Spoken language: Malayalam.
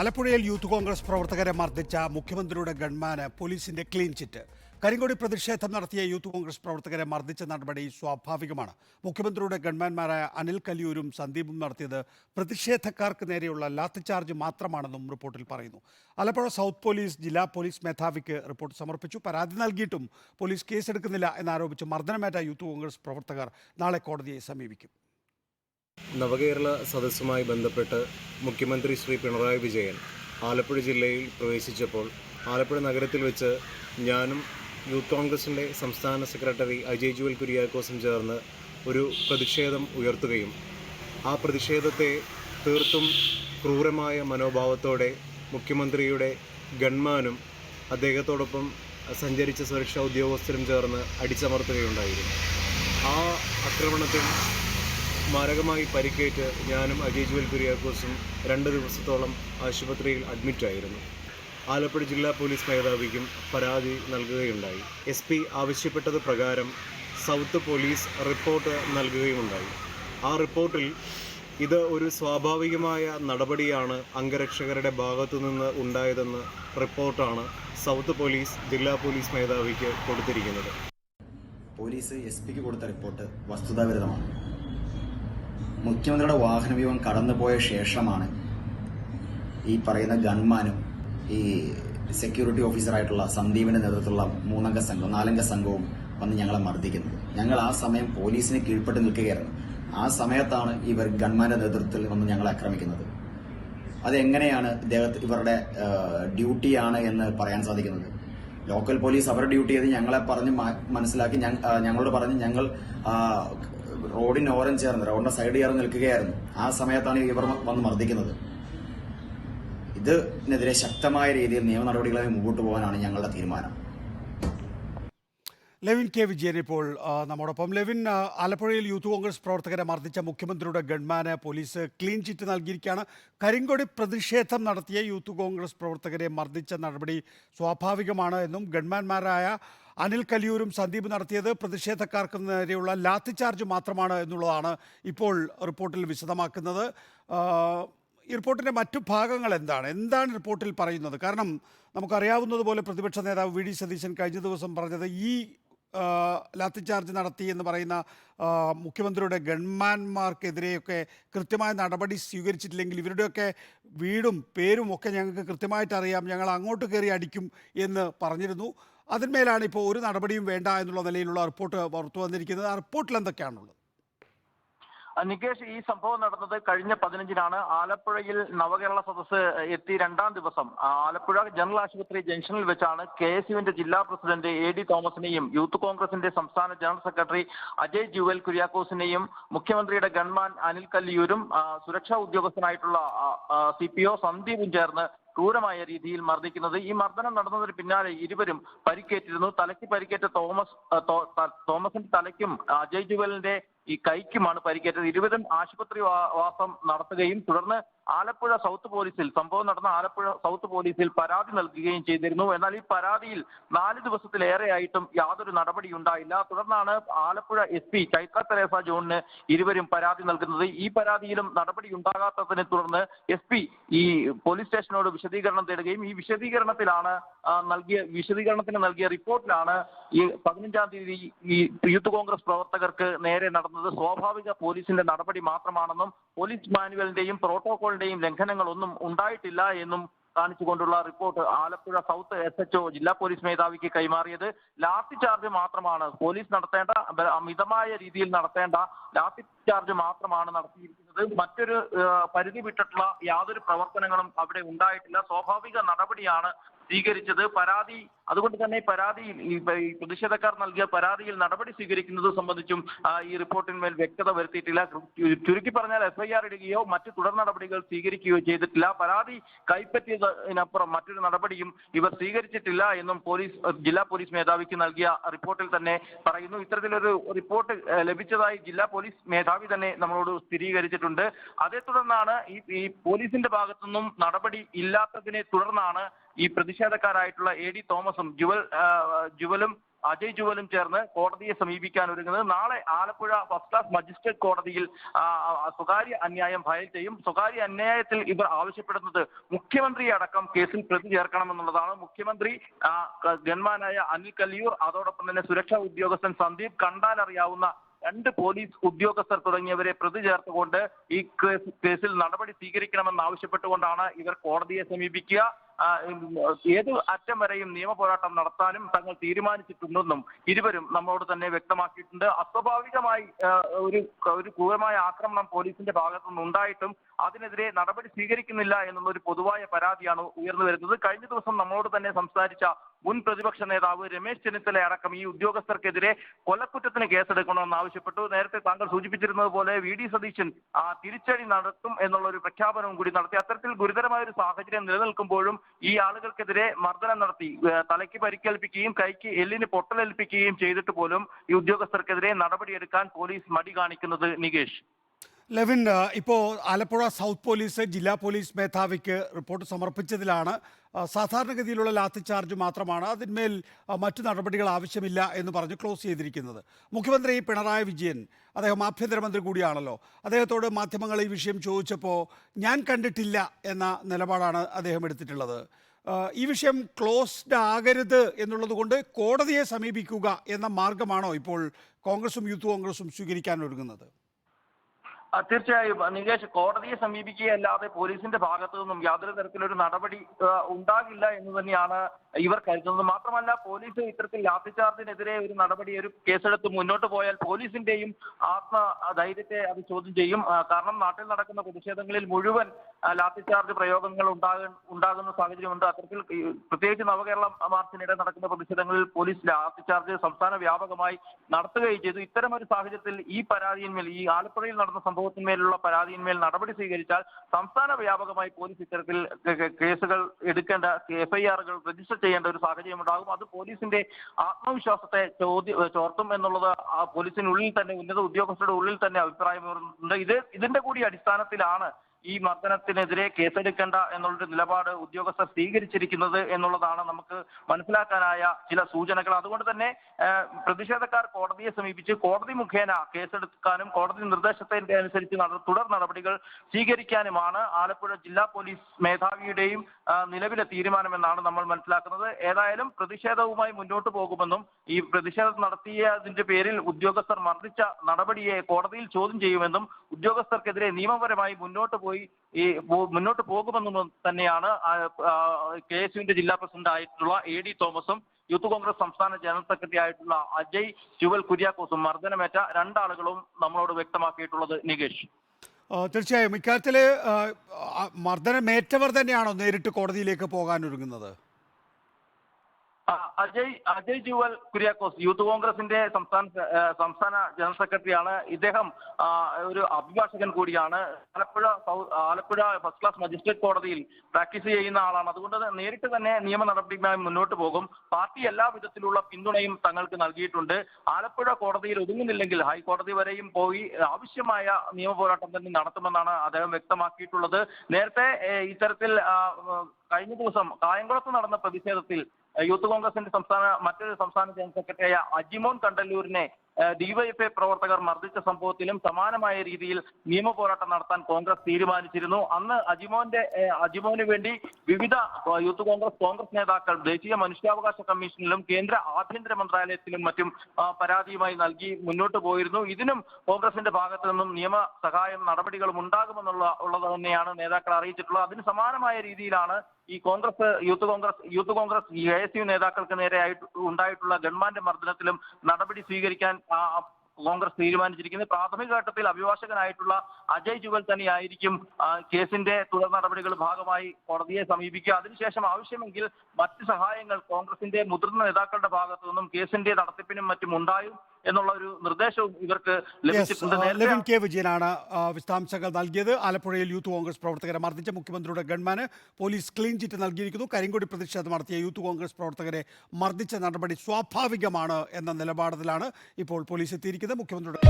ആലപ്പുഴയിൽ യൂത്ത് കോൺഗ്രസ് പ്രവർത്തകരെ മർദ്ദിച്ച മുഖ്യമന്ത്രിയുടെ ഗൺമാന് പോലീസിന്റെ ക്ലീൻ ചിറ്റ്. കരിങ്കൊടി പ്രതിഷേധം നടത്തിയ യൂത്ത് കോൺഗ്രസ് പ്രവർത്തകരെ മർദ്ദിച്ച നടപടി സ്വാഭാവികമാണ്. മുഖ്യമന്ത്രിയുടെ ഗൺമാൻമാരായ അനിൽ കലിയൂരും സന്ദീപും നടത്തിയത് പ്രതിഷേധക്കാർക്ക് നേരെയുള്ള ലാത്തിചാർജ് മാത്രമാണെന്നും റിപ്പോർട്ടിൽ പറയുന്നു. ആലപ്പുഴ സൗത്ത് പോലീസ് ജില്ലാ പോലീസ് മേധാവിക്ക് റിപ്പോർട്ട് സമർപ്പിച്ചു. പരാതി നൽകിയിട്ടും പോലീസ് കേസെടുക്കുന്നില്ല എന്നാരോപിച്ച് മർദ്ദനമേറ്റ യൂത്ത് കോൺഗ്രസ് പ്രവർത്തകർ നാളെ കോടതിയെ സമീപിക്കും. നവകേരള സദസ്സുമായി ബന്ധപ്പെട്ട് മുഖ്യമന്ത്രി ശ്രീ പിണറായി വിജയൻ ആലപ്പുഴ ജില്ലയിൽ പ്രവേശിച്ചപ്പോൾ ആലപ്പുഴ നഗരത്തിൽ വെച്ച് ഞാനും യൂത്ത് കോൺഗ്രസിന്റെ സംസ്ഥാന സെക്രട്ടറി അജയ് ജുവൽ കുര്യാക്കോസും ചേർന്ന് ഒരു പ്രതിഷേധം ഉയർത്തുകയും ആ പ്രതിഷേധത്തെ തീർത്തും ക്രൂരമായ മനോഭാവത്തോടെ മുഖ്യമന്ത്രിയുടെ ഗൺമാനും അദ്ദേഹത്തോടൊപ്പം സഞ്ചരിച്ച സുരക്ഷാ ഉദ്യോഗസ്ഥരും ചേർന്ന് അടിച്ചമർത്തുകയുണ്ടായിരുന്നു ആ ആക്രമണത്തിൽ മാരകമായി പരിക്കേറ്റ് ഞാനും അജയ് ജുവൽ കുര്യാക്കോസും രണ്ട് ദിവസത്തോളം ആശുപത്രിയിൽ അഡ്മിറ്റായിരുന്നു ആലപ്പുഴ ജില്ലാ പോലീസ് മേധാവിക്കും പരാതി നൽകുകയുണ്ടായി. എസ് പി ആവശ്യപ്പെട്ടത് പ്രകാരം സൗത്ത് പോലീസ് റിപ്പോർട്ട് നൽകുകയുമുണ്ടായി. ആ റിപ്പോർട്ടിൽ ഇത് ഒരു സ്വാഭാവികമായ നടപടിയാണ് അംഗരക്ഷകരുടെ ഭാഗത്തു നിന്ന് ഉണ്ടായതെന്ന് റിപ്പോർട്ടാണ് സൗത്ത് പോലീസ് ജില്ലാ പോലീസ് മേധാവിക്ക് കൊടുത്തിരിക്കുന്നത്. പോലീസ് എസ് പിക്ക് കൊടുത്ത റിപ്പോർട്ട് വസ്തുതാവിരുദ്ധമാണ്. മുഖ്യമന്ത്രിയുടെ വാഹനവ്യൂഹം കടന്നുപോയ ശേഷമാണ് ഈ പറയുന്ന ഗൺമാനും ഈ സെക്യൂരിറ്റി ഓഫീസറായിട്ടുള്ള സന്ദീപിന്റെ നേതൃത്വത്തിലുള്ള മൂന്നംഗ സംഘവും നാലംഗ സംഘവും വന്ന് ഞങ്ങളെ മർദ്ദിക്കുന്നത്. ഞങ്ങൾ ആ സമയം പോലീസിന് കീഴ്പ്പെട്ട് നിൽക്കുകയായിരുന്നു. ആ സമയത്താണ് ഇവർ ഗൺമാന്റെ നേതൃത്വത്തിൽ വന്ന് ഞങ്ങളെ ആക്രമിക്കുന്നത്. അതെങ്ങനെയാണ് ഇദ്ദേഹത്തെ ഇവരുടെ ഡ്യൂട്ടിയാണ് എന്ന് പറയാൻ സാധിക്കുന്നത്? ലോക്കൽ പോലീസ് അവരുടെ ഡ്യൂട്ടി ചെയ്ത് ഞങ്ങളെ പറഞ്ഞ് മനസ്സിലാക്കി ഞങ്ങളോട് പറഞ്ഞ് ഞങ്ങൾ റോഡിന് ഓരം ചേർന്ന് റോഡിന്റെ സൈഡ് ചേർന്ന് നിൽക്കുകയായിരുന്നു. ആ സമയത്താണ് ഇവർ വന്ന് മർദ്ദിക്കുന്നത്. ഇതിനെതിരെ ശക്തമായ രീതിയിൽ നിയമ നടപടികളായി മുമ്പോട്ട് പോകാനാണ് ഞങ്ങളുടെ തീരുമാനം. Levin K. വിജയൻ ഇപ്പോൾ നമ്മോടൊപ്പം. ലെവിൻ ആലപ്പുഴയിൽ യൂത്ത് കോൺഗ്രസ് പ്രവർത്തകരെ മർദ്ദിച്ച മുഖ്യമന്ത്രിയുടെ ഗൺമാന് പോലീസ് ക്ലീൻ ചിറ്റ് നൽകിയിരിക്കുകയാണ്. കരിങ്കൊടി പ്രതിഷേധം നടത്തിയ യൂത്ത് കോൺഗ്രസ് പ്രവർത്തകരെ മർദ്ദിച്ച നടപടി സ്വാഭാവികമാണ് എന്നും ഗൺമാന്മാരായ അനിൽ കലിയൂരും സന്ദീപ് നടത്തിയത് പ്രതിഷേധക്കാർക്ക് നേരെയുള്ള ലാത്തിചാർജ് മാത്രമാണ് എന്നുള്ളതാണ് ഇപ്പോൾ റിപ്പോർട്ടിൽ വിശദമാക്കുന്നത്. ഈ റിപ്പോർട്ടിന്റെ മറ്റു ഭാഗങ്ങൾ എന്താണ്? എന്താണ് റിപ്പോർട്ടിൽ പറയുന്നത്? കാരണം നമുക്കറിയാവുന്നതുപോലെ പ്രതിപക്ഷ നേതാവ് വി ഡി സതീശൻ കഴിഞ്ഞ ദിവസം പറഞ്ഞത് ഈ ലാത്തി ലാത്തിചാർജ് നടത്തി എന്ന് പറയുന്ന മുഖ്യമന്ത്രിയുടെ ഗൺമാൻമാർക്കെതിരെയൊക്കെ കൃത്യമായ നടപടി സ്വീകരിച്ചിട്ടില്ലെങ്കിൽ ഇവരുടെയൊക്കെ വീടും പേരും ഒക്കെ ഞങ്ങൾക്ക് കൃത്യമായിട്ട് അറിയാം ഞങ്ങൾ അങ്ങോട്ട് കയറി അടിക്കും എന്ന് പറഞ്ഞിരുന്നു. അതിന്മേലാണ് ഇപ്പോൾ ഒരു നടപടിയും വേണ്ട എന്നുള്ള നിലയിലുള്ള റിപ്പോർട്ട് പുറത്തു വന്നിരിക്കുന്നത്. ആ റിപ്പോർട്ടിൽ എന്തൊക്കെയാണുള്ളത്? നികേഷ് ഈ സംഭവം നടന്നത് കഴിഞ്ഞ പതിനഞ്ചിനാണ്. ആലപ്പുഴയിൽ നവകേരള സദസ് എത്തി രണ്ടാം ദിവസം. ആലപ്പുഴ ജനറൽ ആശുപത്രി ജംഗ്ഷനിൽ വെച്ചാണ് കെ എസ് യുവിന്റെ ജില്ലാ പ്രസിഡന്റ് എ ഡി തോമസിനെയും യൂത്ത് കോൺഗ്രസിന്റെ സംസ്ഥാന ജനറൽ സെക്രട്ടറി അജയ് ജുവൽ കുര്യാക്കോസിനെയും മുഖ്യമന്ത്രിയുടെ ഗൺമാൻ അനിൽ കല്ലിയൂരും സുരക്ഷാ ഉദ്യോഗസ്ഥനായിട്ടുള്ള സി പി ഒ സന്ദീപും ചേർന്ന് ക്രൂരമായ രീതിയിൽ മർദ്ദിക്കുന്നത്. ഈ മർദ്ദനം നടന്നതിന് പിന്നാലെ ഇരുവരും പരിക്കേറ്റിരുന്നു. തലയ്ക്ക് പരിക്കേറ്റ തോമസ് തോമസിന്റെ തലയ്ക്കും അജയ് ജുവലിന്റെ ഈ കൈക്കുമാണ് പരിക്കേറ്റത്. ഇരുവരും ആശുപത്രി വാസം നടത്തുകയും തുടർന്ന് ആലപ്പുഴ സൗത്ത് പോലീസിൽ സംഭവം നടന്ന ആലപ്പുഴ സൗത്ത് പോലീസിൽ പരാതി നൽകുകയും ചെയ്തിരുന്നു. എന്നാൽ ഈ പരാതിയിൽ നാല് ദിവസത്തിലേറെയായിട്ടും യാതൊരു നടപടി ഉണ്ടായില്ല തുടർന്നാണ് Alappuzha S P Chaitra Teresa ജോണിന് ഇരുവരും പരാതി നൽകുന്നത്. ഈ പരാതിയിലും നടപടി ഉണ്ടാകാത്തതിനെ തുടർന്ന് എസ് പി ഈ പോലീസ് സ്റ്റേഷനോട് വിശദീകരണം തേടുകയും ഈ വിശദീകരണത്തിലാണ് നൽകിയ വിശദീകരണത്തിന് നൽകിയ റിപ്പോർട്ടിലാണ് ഈ പതിനഞ്ചാം തീയതി ഈ യൂത്ത് കോൺഗ്രസ് പ്രവർത്തകർക്ക് നേരെ നടന്നത് സ്വാഭാവിക പോലീസിന്റെ നടപടി മാത്രമാണെന്നും പോലീസ് മാനുവലിന്റെയും പ്രോട്ടോകോളിന്റെയും ലംഘനങ്ങളൊന്നും ഉണ്ടായിട്ടില്ല എന്നും കാണിച്ചുകൊണ്ടുള്ള റിപ്പോർട്ട് ആലപ്പുഴ സൗത്ത് എസ് ജില്ലാ പോലീസ് മേധാവിക്ക് കൈമാറിയത് ലാത്തി ചാർജ് മാത്രമാണ്. പോലീസ് നടത്തേണ്ട അമിതമായ മിതമായ രീതിയിൽ നടത്തേണ്ട ലാത്തി ചാർജ് മാത്രമാണ് നടത്തിയിരിക്കുന്നത്. മറ്റൊരു പരിധി വിട്ടിട്ടുള്ള യാതൊരു പ്രവർത്തനങ്ങളും അവിടെ ഉണ്ടായിട്ടില്ല. സ്വാഭാവിക നടപടിയാണ് സ്വീകരിച്ചത് പരാതി അതുകൊണ്ട് തന്നെ പരാതിയിൽ ഈ പ്രതിഷേധക്കാർ നൽകിയ പരാതിയിൽ നടപടി സ്വീകരിക്കുന്നത് സംബന്ധിച്ചും ഈ റിപ്പോർട്ടിന്മേൽ വ്യക്തത വരുത്തിയിട്ടില്ല. ചുരുക്കി പറഞ്ഞാൽ എഫ്ഐആർ ഇടുകയോ മറ്റു തുടർ നടപടികൾ സ്വീകരിക്കുകയോ ചെയ്തിട്ടില്ല. പരാതി കൈപ്പറ്റിയതിനപ്പുറം മറ്റൊരു നടപടിയും ഇവർ സ്വീകരിച്ചിട്ടില്ല എന്നും പോലീസ് ജില്ലാ പോലീസ് മേധാവിക്ക് നൽകിയ റിപ്പോർട്ടിൽ തന്നെ പറയുന്നു. ഇത്തരത്തിലൊരു റിപ്പോർട്ട് ലഭിച്ചതായി ജില്ലാ പോലീസ് മേധാവി തന്നെ നമ്മളോട് സ്ഥിരീകരിച്ചിട്ടുണ്ട്. അതേ തുടർന്നാണ് ഈ പോലീസിന്റെ ഭാഗത്തുനിന്നും നടപടി ഇല്ലാത്തതിനെ തുടർന്നാണ് ഈ പ്രതിഷേധക്കാരായിട്ടുള്ള എ ഡി തോമസും ജുവൽ ജുവലും അജയ് ജുവലും ചേർന്ന് കോടതിയെ സമീപിക്കാൻ ഒരുങ്ങുന്നത്. നാളെ ആലപ്പുഴ ഫസ്റ്റ് ക്ലാസ് മജിസ്ട്രേറ്റ് കോടതിയിൽ സ്വകാര്യ അന്യായം ഫയൽ ചെയ്യും. സ്വകാര്യ അന്യായത്തിൽ ഇവർ ആവശ്യപ്പെടുന്നത് മുഖ്യമന്ത്രിയെ അടക്കം കേസിൽ പ്രതി ചേർക്കണമെന്നുള്ളതാണ്. മുഖ്യമന്ത്രി ഗൺമാനായ അനിൽ കല്ലിയൂർ അതോടൊപ്പം തന്നെ സുരക്ഷാ ഉദ്യോഗസ്ഥൻ സന്ദീപ് കണ്ടാലറിയാവുന്ന രണ്ട് പോലീസ് ഉദ്യോഗസ്ഥർ തുടങ്ങിയവരെ പ്രതി ചേർത്തുകൊണ്ട് ഈ കേസിൽ നടപടി സ്വീകരിക്കണമെന്ന് ആവശ്യപ്പെട്ടുകൊണ്ടാണ് ഇവർ കോടതിയെ സമീപിക്കുക. ഏത് അറ്റം വരെയും നിയമ പോരാട്ടം നടത്താനും തങ്ങൾ തീരുമാനിച്ചിട്ടുണ്ടെന്നും ഇരുവരും നമ്മളോട് തന്നെ വ്യക്തമാക്കിയിട്ടുണ്ട്. അസ്വാഭാവികമായി ഒരു ഒരു ക്രൂരമായ ആക്രമണം പോലീസിന്റെ ഭാഗത്തു നിന്നുണ്ടായിട്ടും അതിനെതിരെ നടപടി സ്വീകരിക്കുന്നില്ല എന്നുള്ള ഒരു പൊതുവായ പരാതിയാണ് ഉയർന്നു വരുന്നത്. കഴിഞ്ഞ ദിവസം നമ്മളോട് തന്നെ സംസാരിച്ച മുൻ പ്രതിപക്ഷ നേതാവ് രമേശ് ചെന്നിത്തല അടക്കം ഈ ഉദ്യോഗസ്ഥർക്കെതിരെ കൊലക്കുറ്റത്തിന് കേസെടുക്കണമെന്ന് ആവശ്യപ്പെട്ടു. നേരത്തെ താങ്കൾ സൂചിപ്പിച്ചിരുന്നത് പോലെ വി ഡി സതീശൻ തിരിച്ചടി നടത്തും എന്നുള്ള ഒരു പ്രഖ്യാപനവും കൂടി നടത്തി. അത്തരത്തിൽ ഗുരുതരമായ ഒരു സാഹചര്യം നിലനിൽക്കുമ്പോഴും ഈ ആളുകൾക്കെതിരെ മർദ്ദനം നടത്തി. തലയ്ക്ക് പരിക്കേൽപ്പിക്കുകയും കൈക്ക് എല്ലിന് പൊട്ടലേൽപ്പിക്കുകയും ചെയ്തിട്ട് പോലും ഈ ഉദ്യോഗസ്ഥർക്കെതിരെ നടപടിയെടുക്കാൻ പോലീസ് മടി കാണിക്കുന്നത് നികേഷ്. ലെവിൻ ഇപ്പോൾ ആലപ്പുഴ സൗത്ത് പോലീസ് ജില്ലാ പോലീസ് മേധാവിക്ക് റിപ്പോർട്ട് സമർപ്പിച്ചതിലാണ്. സാധാരണഗതിയിലുള്ള ലാത്തി ചാർജ് മാത്രമാണ്. അതിന്മേൽ മറ്റു നടപടികൾ ആവശ്യമില്ല എന്ന് പറഞ്ഞ് ക്ലോസ് ചെയ്തിരിക്കുന്നത്. മുഖ്യമന്ത്രി പിണറായി വിജയൻ അദ്ദേഹം ആഭ്യന്തരമന്ത്രി കൂടിയാണല്ലോ. അദ്ദേഹത്തോട് മാധ്യമങ്ങൾ ഈ വിഷയം ചോദിച്ചപ്പോൾ ഞാൻ കണ്ടിട്ടില്ല എന്ന നിലപാടാണ് അദ്ദേഹം എടുത്തിട്ടുള്ളത്. ഈ വിഷയം ക്ലോസ്ഡ് ആകരുത് എന്നുള്ളത് കൊണ്ട് കോടതിയെ സമീപിക്കുക എന്ന മാർഗമാണോ ഇപ്പോൾ കോൺഗ്രസും യൂത്ത് കോൺഗ്രസും സ്വീകരിക്കാൻ ഒരുങ്ങുന്നത്? തീർച്ചയായും. നികേഷ് കോടതിയെ സമീപിക്കുകയല്ലാതെ പോലീസിന്റെ ഭാഗത്തു നിന്നും യാതൊരു തരത്തിലൊരു നടപടി ഉണ്ടാകില്ല എന്ന് തന്നെയാണ് ഇവർ കരുതുന്നത് മാത്രമല്ല പോലീസ് ഇത്തരത്തിൽ ലാത്തിചാർജിനെതിരെ ഒരു നടപടി ഒരു കേസെടുത്ത് മുന്നോട്ട് പോയാൽ പോലീസിന്റെയും ആത്മ ധൈര്യത്തെ അത് ചോദ്യം ചെയ്യും. കാരണം നാട്ടിൽ നടക്കുന്ന പ്രതിഷേധങ്ങളിൽ മുഴുവൻ ലാത്തിച്ചാർജ് പ്രയോഗങ്ങൾ ഉണ്ടാകുന്ന ഉണ്ടാകുന്ന സാഹചര്യമുണ്ട്. അത്തരത്തിൽ പ്രത്യേകിച്ച് നവകേരള മാർച്ചിനിടെ നടക്കുന്ന പ്രതിഷേധങ്ങളിൽ പോലീസ് ലാത്തിചാർജ് സംസ്ഥാന വ്യാപകമായി നടത്തുകയും ചെയ്തു. ഇത്തരം ഒരു സാഹചര്യത്തിൽ ഈ പരാതിയിന്മേൽ ഈ ആലപ്പുഴയിൽ നടന്ന സംഭവത്തിന്മേലുള്ള പരാതിയിന്മേൽ നടപടി സ്വീകരിച്ചാൽ സംസ്ഥാന വ്യാപകമായി പോലീസ് ഇത്തരത്തിൽ കേസുകൾ എടുക്കേണ്ട എഫ്ഐആറുകൾ രജിസ്റ്റർ ചെയ്യേണ്ട ഒരു സാഹചര്യം ഉണ്ടാകും. അത് പോലീസിന്റെ ആത്മവിശ്വാസത്തെ ചോദ്യ ചോർത്തും എന്നുള്ളത് ആ പോലീസിനുള്ളിൽ തന്നെ ഉന്നത ഉദ്യോഗസ്ഥരുടെ ഉള്ളിൽ തന്നെ അഭിപ്രായമുണ്ട് ഇത് ഇതിന്റെ കൂടി അടിസ്ഥാനത്തിലാണ് ഈ മർദ്ദനത്തിനെതിരെ കേസെടുക്കേണ്ട എന്നുള്ളൊരു നിലപാട് ഉദ്യോഗസ്ഥർ സ്വീകരിച്ചിരിക്കുന്നത് എന്നുള്ളതാണ് നമുക്ക് മനസ്സിലാക്കാനായ ചില സൂചനകൾ. അതുകൊണ്ട് തന്നെ പ്രതിഷേധക്കാർ കോടതിയെ സമീപിച്ച് കോടതി മുഖേന കേസെടുക്കാനും കോടതി നിർദ്ദേശത്തിന്റെ അനുസരിച്ച് തുടർ നടപടികൾ സ്വീകരിക്കാനുമാണ് ആലപ്പുഴ ജില്ലാ പോലീസ് മേധാവിയുടെയും നിലവിലെ തീരുമാനമെന്നാണ് നമ്മൾ മനസ്സിലാക്കുന്നത്. ഏതായാലും പ്രതിഷേധവുമായി മുന്നോട്ട് പോകുമെന്നും ഈ പ്രതിഷേധം നടത്തിയതിന്റെ പേരിൽ ഉദ്യോഗസ്ഥർ മർദ്ദിച്ച നടപടിയെ കോടതിയിൽ ചോദ്യം ചെയ്യുമെന്നും ഉദ്യോഗസ്ഥർക്കെതിരെ നിയമപരമായി മുന്നോട്ട് പോയി ഈ മുന്നോട്ട് പോകുമെന്ന് തന്നെയാണ് കെ എസ് യുവിന്റെ ജില്ലാ പ്രസിഡന്റ് ആയിട്ടുള്ള എ ഡി തോമസും യൂത്ത് കോൺഗ്രസ് സംസ്ഥാന ജനറൽ സെക്രട്ടറി ആയിട്ടുള്ള അജയ് ചുവൽ കുര്യാക്കോസും മർദ്ദനമേറ്റ രണ്ടാളുകളും നമ്മളോട് വ്യക്തമാക്കിയിട്ടുള്ളത് നികേഷ്. തീർച്ചയായും. ആ, മർദ്ദനമേറ്റവർ തന്നെയാണോ നേരിട്ട് കോടതിയിലേക്ക് പോകാൻ ഒരുങ്ങുന്നത് അജയ് അജയ് ജുവൽ കുര്യാക്കോസ് യൂത്ത് കോൺഗ്രസിന്റെ സംസ്ഥാന സംസ്ഥാന ജനറൽ സെക്രട്ടറിയാണ്. ഇദ്ദേഹം ഒരു അഭിഭാഷകൻ കൂടിയാണ്. Alappuzha Alappuzha first class magistrate കോടതിയിൽ പ്രാക്ടീസ് ചെയ്യുന്ന ആളാണ്. അതുകൊണ്ട് നേരിട്ട് തന്നെ നിയമ നടപടിയുമായി മുന്നോട്ട് പോകും. പാർട്ടി എല്ലാ വിധത്തിലുള്ള പിന്തുണയും തങ്ങൾക്ക് നൽകിയിട്ടുണ്ട്. ആലപ്പുഴ കോടതിയിൽ ഒതുങ്ങുന്നില്ലെങ്കിൽ ഹൈക്കോടതി വരെയും പോയി ആവശ്യമായ നിയമ പോരാട്ടം തന്നെ നടത്തുമെന്നാണ് അദ്ദേഹം വ്യക്തമാക്കിയിട്ടുള്ളത്. നേരത്തെ ഇത്തരത്തിൽ കഴിഞ്ഞ ദിവസം കായംകുളത്ത് നടന്ന പ്രതിഷേധത്തിൽ യൂത്ത് കോൺഗ്രസിന്റെ സംസ്ഥാന മറ്റൊരു സംസ്ഥാന ജനറൽ സെക്രട്ടറിയായ അജിമോൻ കണ്ടല്ലൂരിനെ ഡിവൈഎഫ്ഐ പ്രവർത്തകർ മർദ്ദിച്ച സംഭവത്തിലും സമാനമായ രീതിയിൽ നിയമ പോരാട്ടം നടത്താൻ കോൺഗ്രസ് തീരുമാനിച്ചിരുന്നു. അന്ന് അജിമോന്റെ അജിമോന് വേണ്ടി വിവിധ യൂത്ത് കോൺഗ്രസ് കോൺഗ്രസ് നേതാക്കൾ ദേശീയ മനുഷ്യാവകാശ കമ്മീഷനിലും കേന്ദ്ര ആഭ്യന്തര മന്ത്രാലയത്തിലും മറ്റും പരാതിയുമായി നൽകി മുന്നോട്ട് പോയിരുന്നു. ഇതിനും കോൺഗ്രസിന്റെ ഭാഗത്തു നിന്നും നിയമ സഹായം നടപടികളും ഉണ്ടാകുമെന്നുള്ള ഉള്ളത് തന്നെയാണ് നേതാക്കൾ അറിയിച്ചിട്ടുള്ളത്. അതിന് സമാനമായ രീതിയിലാണ് ഈ Congress youth Congress youth Congress A S U നേതാക്കൾക്ക് നേരെയായിട്ട് ഉണ്ടായിട്ടുള്ള ഗവൺമെന്റ് മർദ്ദനത്തിലും നടപടി സ്വീകരിക്കാൻ കോൺഗ്രസ് തീരുമാനിച്ചിരിക്കുന്നത് പ്രാഥമിക ഘട്ടത്തിൽ അഭിഭാഷകനായിട്ടുള്ള അജയ് ജുവൽ തന്നെയായിരിക്കും കേസിന്റെ തുടർ നടപടികൾ ഭാഗമായി കോടതിയെ സമീപിക്കുക. അതിനുശേഷം ആവശ്യമെങ്കിൽ മറ്റ് സഹായങ്ങൾ കോൺഗ്രസിന്റെ മുതിർന്ന നേതാക്കളുടെ ഭാഗത്തു നിന്നും കേസിന്റെ നടത്തിപ്പിനും മറ്റും ഉണ്ടായും. എന്നുള്ള ഒരു നിർദ്ദേശവും ഇവർക്ക് ലഭിച്ചിട്ടുണ്ട്. കെ വിജയനാണ് ആ, വിശദാംശങ്ങൾ നൽകിയത് ആലപ്പുഴയിൽ യൂത്ത് കോൺഗ്രസ് പ്രവർത്തകരെ മർദ്ദിച്ച മുഖ്യമന്ത്രിയുടെ ഗൺമാന്. പോലീസ് ക്ലീൻ ചിറ്റ് നൽകിയിരിക്കുന്നു. കരിങ്കൊടി പ്രതിഷേധം നടത്തിയ യൂത്ത് കോൺഗ്രസ് പ്രവർത്തകരെ മർദ്ദിച്ച നടപടി സ്വാഭാവികമാണ് എന്ന നിലപാടിലാണ് ഇപ്പോൾ പോലീസ് എത്തിയിരിക്കുന്നത്. മുഖ്യമന്ത്രിയുടെ